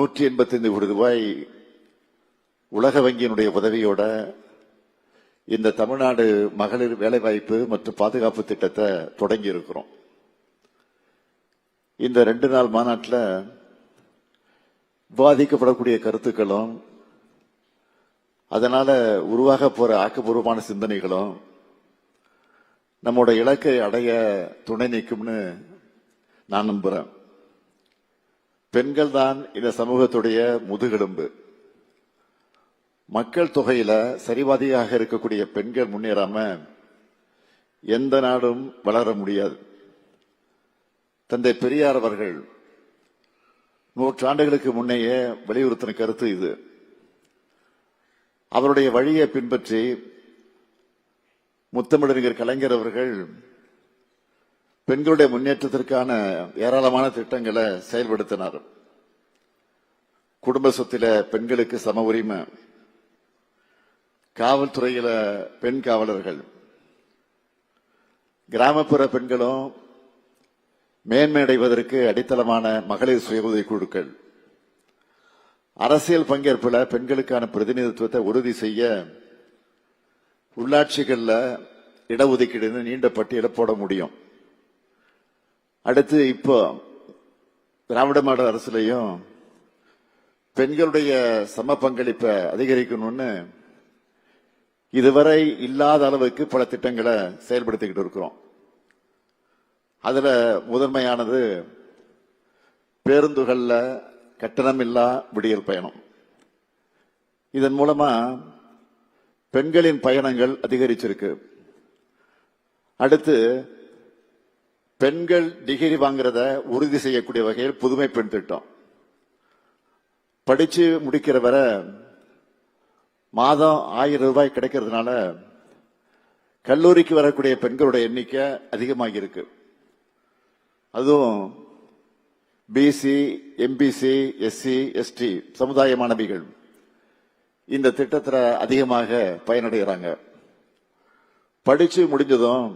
நூற்றி எண்பத்தைந்து கோடி ரூபாய் உலக வங்கியினுடைய உதவியோட இந்த தமிழ்நாடு மகளிர் வேலைவாய்ப்பு மற்றும் பாதுகாப்பு திட்டத்தை தொடங்கி இருக்கிறோம் இந்த ரெண்டு நாள் மாநாட்டில் விவாதிக்கப்படக்கூடிய கருத்துக்களும் அதனால உருவாக போற ஆக்கப்பூர்வமான சிந்தனைகளும் நம்மோட இலக்கை அடைய துணை நிற்கும்னு நான் நம்புறேன். பெண்கள் தான் இந்த சமூகத்துடைய முதுகெலும்பு. மக்கள் தொகையில சரிவாதியாக இருக்கக்கூடிய பெண்கள் முன்னேறாம எந்த நாடும் வளர முடியாது. தந்தை பெரியார் அவர்கள் நூற்றாண்டுகளுக்கு முன்னையே வலியுறுத்தின கருத்து இது. அவருடைய வழியை பின்பற்றி முத்தமிழறிஞர் கலைஞர் அவர்கள் பெண்களுடைய முன்னேற்றத்திற்கான ஏராளமான திட்டங்களை செயல்படுத்தினார். குடும்ப சொத்தில பெண்களுக்கு சம உரிமை காவல்துறையில பெண் காவலர்கள் கிராமப்புற பெண்களும் மேன்மை அடைவதற்கு அடித்தளமான மகளிர் சுய உதவி குழுக்கள். அரசியல் பங்கேற்புல பெண்களுக்கான பிரதிநிதித்துவத்தை உறுதி செய்ய உள்ளாட்சிகளில் இடஒதுக்கீடுன்னு நீண்ட பட்டியலை போட முடியும். அடுத்து இப்போ திராவிட மாடல் அரசுலையும் பெண்களுடைய சம பங்களிப்பை அதிகரிக்கணும்னு இதுவரை இல்லாத அளவுக்கு பல திட்டங்களை செயல்படுத்திக்கிட்டு இருக்கிறோம். அதுல முதன்மையானது பேருந்துகளில் கட்டணமில்லா விடியல் பயணம். இதன் மூலமா பெண்களின் பயணங்கள் அதிகரிச்சிருக்கு. அடுத்து பெண்கள் டிகிரி வாங்குறத உறுதி செய்யக்கூடிய வகையில் புதுமை பெண் திட்டம். படிச்சு முடிக்கிற வரை மாதம் ஆயிரம் ரூபாய் கிடைக்கிறதுனால கல்லூரிக்கு வரக்கூடிய பெண்களுடைய எண்ணிக்கை அதிகமாக இருக்கு அதுவும் பிசி எம்பிசி எஸ்சி எஸ்டி சமுதாய மாணவிகள் இந்த திட்டத்தில் அதிகமாக பயனடைகிறாங்க. படிச்சு முடிஞ்சதும்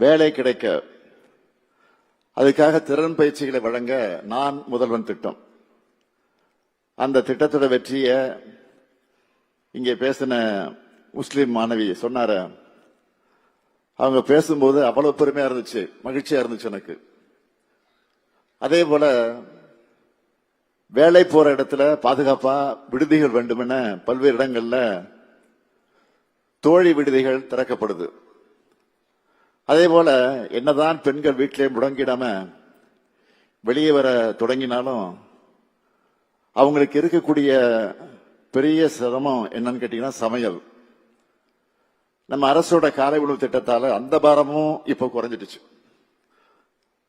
வேலை கிடைக்க அதுக்காக திறன் பயிற்சிகளை வழங்க நான் முதல்வன் திட்டம். அந்த திட்டத்தோட வெற்றியை இங்கே பேசின முஸ்லீம் மாணவி சொன்னார அவங்க பேசும்போது அவ்வளவு பெருமையா இருந்துச்சு மகிழ்ச்சியா இருந்துச்சு எனக்கு. அதே போல வேலை போற இடத்துல பாதுகாப்பா விடுதிகள் வேண்டுமென பல்வேறு இடங்கள்ல தோழி விடுதிகள் திறக்கப்படுது. அதே போல என்னதான் பெண்கள் வீட்டிலே முடங்கிடாம வெளியே வர தொடங்கினாலும் அவங்களுக்கு இருக்கக்கூடிய பெரிய சிரமம் என்னன்னு கேட்டீங்கன்னா சமையல். நம்ம அரசோட காலை உணவு திட்டத்தால அந்த பாரமும் இப்ப குறைஞ்சிடுச்சு.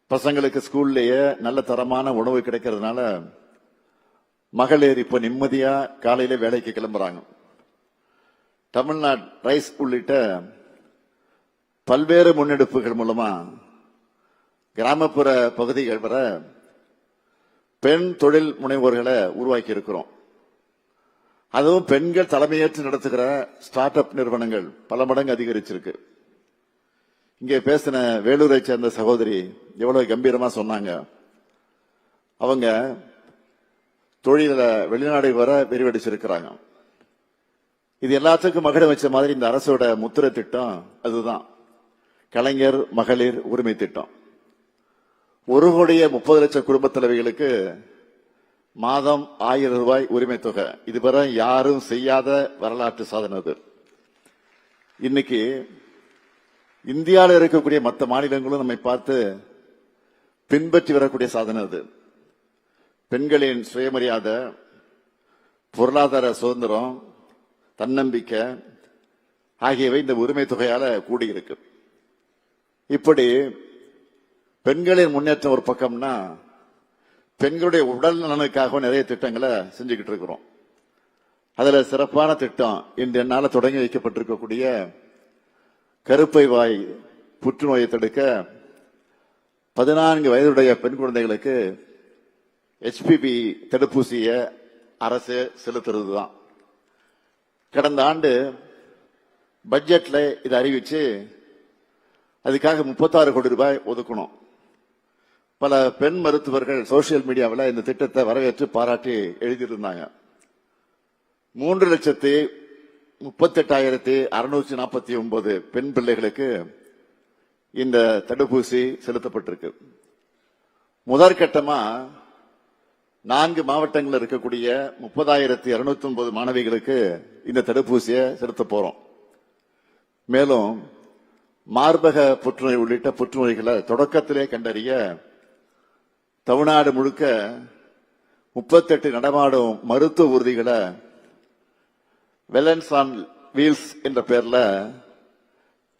பசங்களுக்கு ஸ்கூல்லேயே நல்ல தரமான உணவு கிடைக்கிறதுனால மகளிர் இப்போ நிம்மதியா காலையில வேலைக்கு கிளம்புறாங்க. தமிழ்நாடு ரைஸ் உள்ளிட்ட பல்வேறு முன்னெடுப்புகள் மூலமா கிராமப்புற பகுதிகள் வர பெண் தொழில் முனைவோர்களை உருவாக்கி இருக்கிறோம் அதுவும் பெண்கள் தலைமையேற்று நடத்துகிற ஸ்டார்ட் அப் நிறுவனங்கள் பல மடங்கு அதிகரிச்சிருக்கு. இங்கே பேசின வேலூரை சேர்ந்த சகோதரி எவ்வளவு கம்பீரமா சொன்னாங்க. அவங்க தொழில வெளிநாடு வர விரிவடைச்சிருக்கிறாங்க. இது எல்லாத்துக்கும் மகிழ வச்ச மாதிரி இந்த அரசோட முத்திர திட்டம் அதுதான். கலைஞர் மகளிர் உரிமை திட்டம். ஒரு கோடியே முப்பது லட்சம் குடும்ப தலைவிகளுக்கு மாதம் ஆயிரம் ரூபாய் உரிமை தொகை. இதுவரை யாரும் செய்யாத வரலாற்று சாதனை அது. இன்னைக்கு இந்தியாவில் இருக்கக்கூடிய மற்ற மாநிலங்களும் நம்மை பார்த்து பின்பற்றி வரக்கூடிய சாதனை அது. பெண்களின் சுயமரியாதை பொருளாதார சுதந்திரம் தன்னம்பிக்கை ஆகியவை இந்த உரிமை தொகையால கூடியிருக்கு. இப்படி பெண்களின் முன்னேற்றம் ஒரு பக்கம்னா பெண்களுடைய உடல் நலனுக்காக நிறைய திட்டங்களை செஞ்சுக்கிட்டு இருக்கிறோம். அதுல சிறப்பான திட்டம் இன்று என்னால் தொடங்கி வைக்கப்பட்டிருக்கக்கூடிய கருப்பை வாய் புற்றுநோயை தடுக்க பதினான்கு வயதுடைய பெண் குழந்தைகளுக்கு ஹெச்பிவி தடுப்பூசியை அரசு செலுத்துறது தான் கடந்த ஆண்டு பட்ஜெட்ல இதை அறிவிச்சு அதுக்காக முப்பத்தாறு கோடி ரூபாய் ஒதுக்கணும். பல பெண் மருத்துவர்கள் சோசியல் மீடியாவில் இந்த திட்டத்தை வரவேற்று பாராட்டி எழுதியிருந்தாங்க. மூன்று லட்சத்தி முப்பத்தெட்டாயிரத்தி அறுநூற்றி நாற்பத்தி ஒன்பது பெண் பிள்ளைகளுக்கு இந்த தடுப்பூசி செலுத்தப்பட்டிருக்கு. முதற்கட்டமா நான்கு மாவட்டங்களில் இருக்கக்கூடிய முப்பதாயிரத்தி இருநூத்தி ஒன்பது மாணவிகளுக்கு இந்த தடுப்பூசியை செலுத்த போறோம். மேலும் மார்பக புற்றுநோய் உள்ளிட்ட புற்றுநோய்களை தொடக்கத்திலே கண்டறிய தமிழ்நாடு முழுக்க முப்பத்தெட்டு நடமாடும் மருத்துவ ஊர்திகளை வெலன்ஸ் ஆன் வீல்ஸ் என்ற பெயர்ல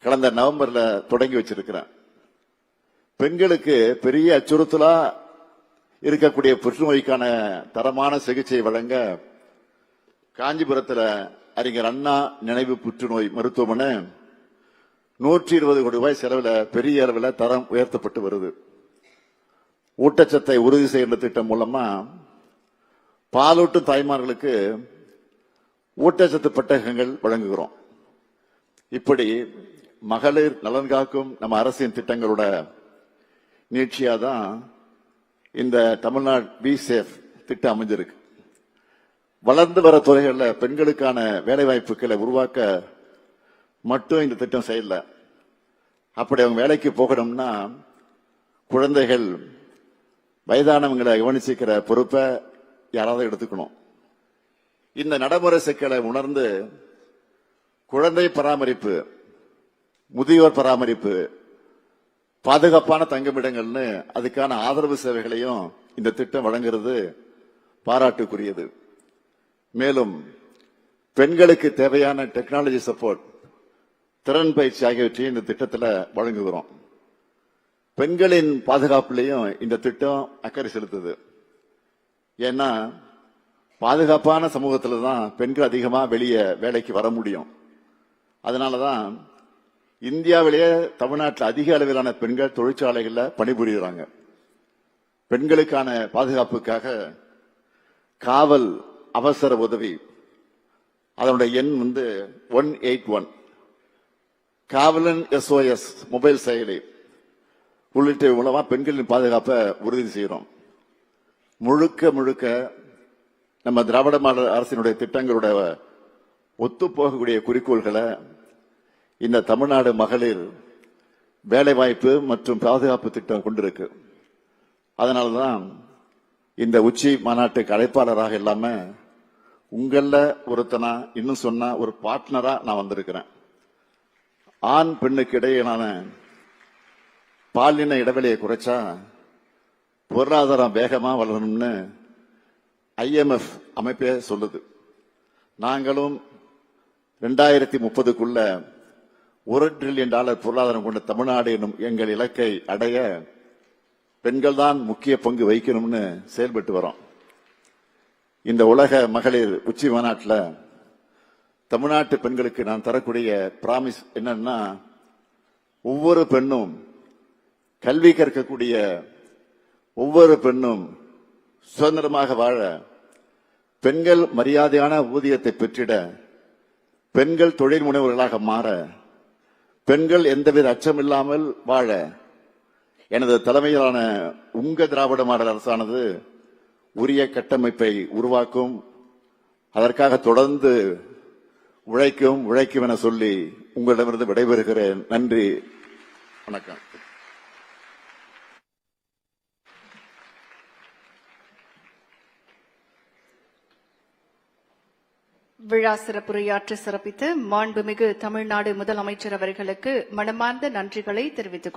கடந்த நவம்பர்ல தொடங்கி வச்சிருக்கிறேன் பெண்களுக்கு பெரிய அச்சுறுத்தலா இருக்கக்கூடிய புற்றுநோய்க்கான தரமான சிகிச்சை வழங்க காஞ்சிபுரத்தில் அறிஞர் அண்ணா நினைவு புற்றுநோய் மருத்துவமனை நூற்றி இருபது கோடி ரூபாய் செலவில் பெரிய அளவில் தரம் உயர்த்தப்பட்டு வருது. ஊட்டச்சத்தை உறுதி செய்கிற திட்டம் மூலமா பாலூட்டும் தாய்மார்களுக்கு ஊட்டச்சத்து பட்டகங்கள் வழங்குகிறோம். இப்படி மகளிர் நலன் காக்கும் நம்ம அரசின் திட்டங்களோட நீட்சியாக தான் இந்த தமிழ்நாடு பி சேஃப் திட்டம் அமைஞ்சிருக்கு. வளர்ந்து வர துறைகளில் பெண்களுக்கான வேலைவாய்ப்புகளை உருவாக்க மட்டும் இந்த திட்டம் செய்யல. அப்படி அவங்க வேலைக்கு போகணும்னா குழந்தைகள் வயதானவங்களை கவனிச்சுக்கிற பொறுப்பை யாராவது எடுத்துக்கணும். இந்த நடைமுறை சிக்கலை உணர்ந்து குழந்தை பராமரிப்பு முதியோர் பராமரிப்பு பாதுகாப்பான தங்குமிடங்கள்னு அதுக்கான ஆதரவு சேவைகளையும் இந்த திட்டம் வழங்குறது பாராட்டுக்குரியது. மேலும் பெண்களுக்கு தேவையான டெக்னாலஜி சப்போர்ட் திறன் பயிற்சி ஆகியவற்றையும் இந்த திட்டத்தில் வழங்குகிறோம். பெண்களின் பாதுகாப்புலையும் இந்த திட்டம் அக்கறை செலுத்துது. ஏன்னா பாதுகாப்பான சமூகத்தில் தான் பெண்கள் அதிகமாக வெளியே வேலைக்கு வர முடியும். அதனாலதான் இந்தியாவிலேயே தமிழ்நாட்டில் அதிக அளவிலான பெண்கள் தொழிற்சாலைகளில் பணிபுரிகிறாங்க பெண்களுக்கான பாதுகாப்புக்காக காவல் அவசர உதவி அதனுடைய எண் வந்து one eight one. Kavalan SOS mobile செயலி. உள்ளிட்ட மூலமா பெண்களின் பாதுகாப்பை உறுதி செய்கிறோம். முழுக்க முழுக்க நம்ம திராவிட மாடல் அரசினுடைய திட்டங்களோட ஒத்து போகக்கூடிய குறிக்கோள்களை இந்த தமிழ்நாடு மகளிர் வேலைவாய்ப்பு மற்றும் பாதுகாப்பு திட்டம் கொண்டிருக்கு. அதனாலதான் இந்த உச்சி மாநாட்டுக்கு அழைப்பாளராக இல்லாம உங்கள ஒருத்தனா இன்னும் சொன்னா ஒரு பார்ட்னரா நான் வந்திருக்கிறேன். ஆண் பெண்ணுக்கு இடையிலான பாலின இடைவெளியை குறைச்சா பொருளாதாரம் வேகமாக வளரணும்னு ஐஎம்எஃப் அமைப்பே சொல்லுது. நாங்களும் ரெண்டாயிரத்தி முப்பதுக்குள்ள ஒரு ட்ரில்லியன் டாலர் பொருளாதாரம் கொண்ட தமிழ்நாடு என்னும் எங்கள் இலக்கை அடைய பெண்கள் தான் முக்கிய பங்கு வகிக்கணும்னு செயல்பட்டு வரோம். இந்த உலக மகளிர் உச்சி மாநாட்டில் தமிழ்நாட்டு பெண்களுக்கு நான் தரக்கூடிய பிராமிஸ் என்னன்னா ஒவ்வொரு பெண்ணும் கல்வி கற்கக்கூடிய ஒவ்வொரு பெண்ணும் சுதந்திரமாக வாழ பெண்கள் மரியாதையான ஊதியத்தை பெற்றிட பெண்கள் தொழில் முனைவர்களாக மாற பெண்கள் எந்தவித அச்சமில்லாமல் வாழ. எனது தலைமையிலான உங்க திராவிட மாடல் அரசானது உரிய கட்டமைப்பை உருவாக்கும். அதற்காக தொடர்ந்து உழைக்கும் உழைக்கும் என சொல்லி உங்களிடமிருந்து விடைபெறுகிறேன். நன்றி. வணக்கம். விழா சிறப்புரையாற்றி சிறப்பித்து மாண்புமிகு தமிழ்நாடு முதலமைச்சர் அவர்களுக்கு மனமார்ந்த நன்றிகளை தெரிவித்துக்